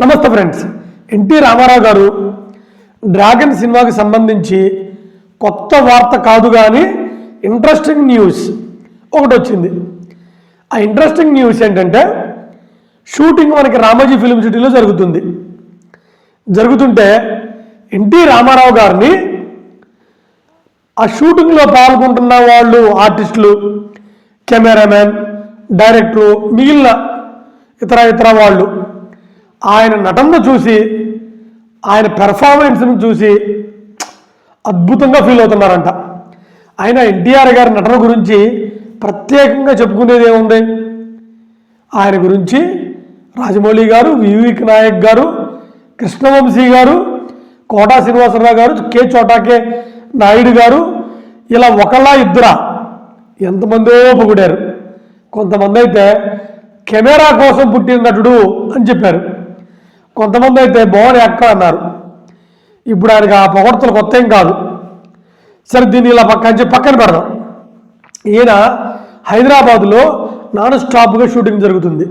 నమస్తే friends. NT Ramarao గారు dragon సినిమాకి సంబంధించి కొత్త వార్త కాదు కానీ ఇంట్రెస్టింగ్ న్యూస్ ఒకటి వచ్చింది. ఆ ఇంట్రెస్టింగ్ న్యూస్ ఏంటంటే షూటింగ్ మనకి రామోజీ ఫిలిం సిటీలో జరుగుతుంది. జరుగుతుంటే ఎన్టీ రామారావు గారిని ఆ షూటింగ్లో పాల్గొంటున్న వాళ్ళు ఆర్టిస్టులు కెమెరామ్యాన్ డైరెక్టరు మిగిలిన ఇతర ఇతర వాళ్ళు ఆయన నటనను చూసి ఆయన పెర్ఫార్మెన్స్ను చూసి అద్భుతంగా ఫీల్ అవుతున్నారంట. ఆయన ఎన్టీఆర్ గారి నటన గురించి ప్రత్యేకంగా చెప్పుకునేది ఏముంది? ఆయన గురించి రాజమౌళి గారు వివిక్ నాయక్ గారు కృష్ణవంశీ గారు కోటా శ్రీనివాసరావు గారు కె చోటాకే నాయుడు గారు ఇలా ఒకళ్ళ ఇద్దరా ఎంతమందో పొగిడారు. కొంతమంది అయితే కెమెరా కోసం పుట్టిన నటుడు అని చెప్పారు. కొంతమంది అయితే బాగుని అక్క అన్నారు. ఇప్పుడు ఆయనకి ఆ పొగడతలు కొత్త ఏం కాదు. సరే దీన్ని ఇలా పక్క చెప్పి పక్కన పెడదాం. ఈయన హైదరాబాదులో నాన్ స్టాప్గా షూటింగ్ జరుగుతుంది.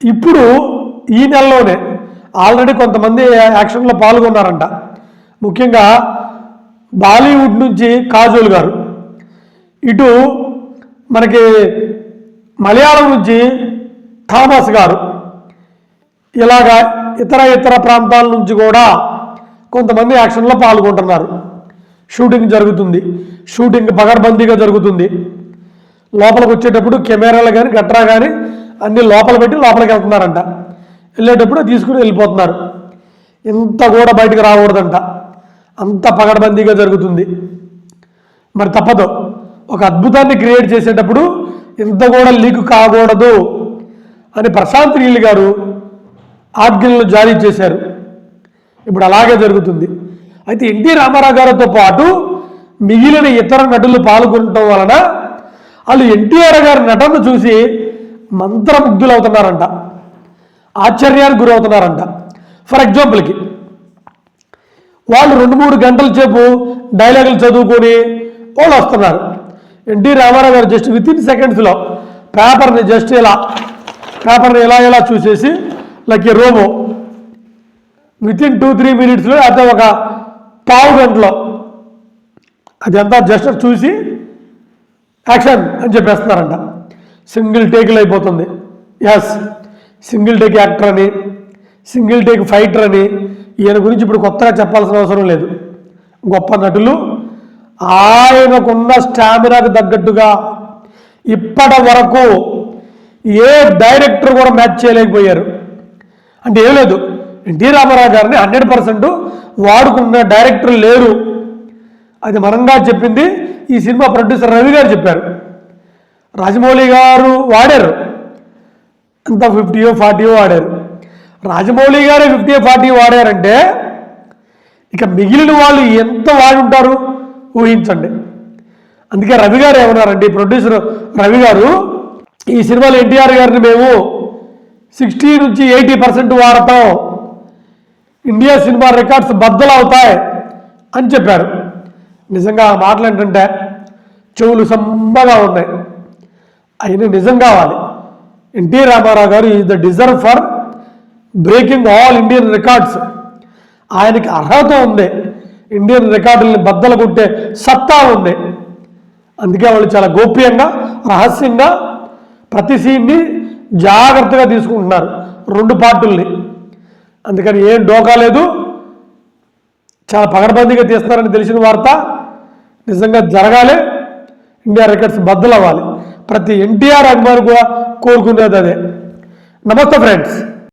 ఇప్పుడు ఈ నెలలోనే ఆల్రెడీ కొంతమంది యాక్షన్లో పాల్గొన్నారంట. ముఖ్యంగా బాలీవుడ్ నుంచి కాజోల్ గారు. ఇటు మనకి మలయాళం నుంచి థామస్ గారు. ఇలాగా ఇతర ఇతర ప్రాంతాల నుంచి కూడా కొంతమంది యాక్షన్లో పాల్గొంటున్నారు. షూటింగ్ జరుగుతుంది. షూటింగ్ పగడ్బందీగా జరుగుతుంది. లోపలికి వచ్చేటప్పుడు కెమెరాలు కానీ గట్రా కానీ అన్ని లోపల పెట్టి లోపలికి వెళ్తున్నారంట. వెళ్ళేటప్పుడు తీసుకుని వెళ్ళిపోతున్నారు. ఇంత కూడా బయటకు రాకూడదంట. అంత పగడ్బందీగా జరుగుతుంది. మరి తప్పదు. ఒక అద్భుతాన్ని క్రియేట్ చేసేటప్పుడు ఇంత కూడా లీక్ కాకూడదు అని ప్రశాంత్ నీళ్ళు గారు ఆజ్ఞలను జారీ చేశారు. ఇప్పుడు అలాగే జరుగుతుంది. అయితే ఎన్టీ రామారావు గారితో పాటు మిగిలిన ఇతర నటులు పాల్గొనటం వలన వాళ్ళు ఎన్టీఆర్ గారి నటన చూసి మంత్రముగ్ధులు అవుతున్నారంట ఆశ్చర్యానికి గురవుతున్నారంట. ఫర్ ఎగ్జాంపుల్కి వాళ్ళు రెండు మూడు గంటల సేపు డైలాగులు చదువుకొని వాళ్ళు వస్తున్నారు. ఎన్టీ రామారావు గారు జస్ట్ విత్ ఇన్ సెకండ్స్లో పేపర్ని జస్ట్ ఇలా పేపర్ని ఇలా ఇలా చూసేసి like a robot within two three మినిట్స్లో అయితే ఒక పావు గంటలో అదంతా జస్ట్ చూసి యాక్షన్ అని చెప్పేస్తున్నారంట. సింగిల్ టేకులు అయిపోతుంది. ఎస్ సింగిల్ టేక్ యాక్టర్ అని సింగిల్ టేక్ ఫైటర్ అని ఈయన గురించి ఇప్పుడు కొత్తగా చెప్పాల్సిన అవసరం లేదు. గొప్ప నటులు ఆయనకున్న స్టామినాకు తగ్గట్టుగా ఇప్పటి వరకు ఏ డైరెక్టర్ కూడా మ్యాచ్ చేయలేకపోయారు. అంటే ఏం లేదు. ఎన్టీ రామారావు గారిని హండ్రెడ్ పర్సెంట్ వాడుకున్న డైరెక్టర్ లేరు. అది మనంగా చెప్పింది ఈ సినిమా ప్రొడ్యూసర్ రవి గారు చెప్పారు. రాజమౌళి గారు వాడారు. అంత ఫిఫ్టీయో ఫార్టీయో వాడారు. రాజమౌళి గారే ఫిఫ్టీ ఫార్టీ వాడారంటే ఇక మిగిలిన వాళ్ళు ఎంత వాడి ఉంటారు? ఊహించండి. అందుకే రవి గారు ఏమన్నారండి ఈ ప్రొడ్యూసర్ రవి గారు ఈ సినిమాలో ఎన్టీఆర్ గారిని మేము సిక్స్టీ నుంచి ఎయిటీ పర్సెంట్ వాడటం ఇండియా సినిమా రికార్డ్స్ బద్దలు అవుతాయి అని చెప్పారు. నిజంగా ఆ మాటలు ఏంటంటే చెవులు సమ్మగా ఉన్నాయి. అయినా నిజం కావాలి. ఎన్టీ రామారావు గారు is the deserve for breaking all Indian records. ఆయనకి అర్హత ఉంది. ఇండియన్ రికార్డుల్ని బద్దలు కొట్టే సత్తా ఉంది. అందుకే వాళ్ళు చాలా గోప్యంగా రహస్యంగా ప్రతి సీన్ని జాగ్రత్తగా తీసుకుంటున్నారు రెండు పార్టుల్ని. అందుకని ఏం డోకా లేదు. చాలా పగడబందీగా తీస్తున్నారని తెలిసిన వార్త నిజంగా జరగాలి. ఇండియా రికార్డ్స్ బద్దలు అవ్వాలి ప్రతి ఎన్టీఆర్ అభిమాని కూడా కోరుకునేది అదే. నమస్తే ఫ్రెండ్స్.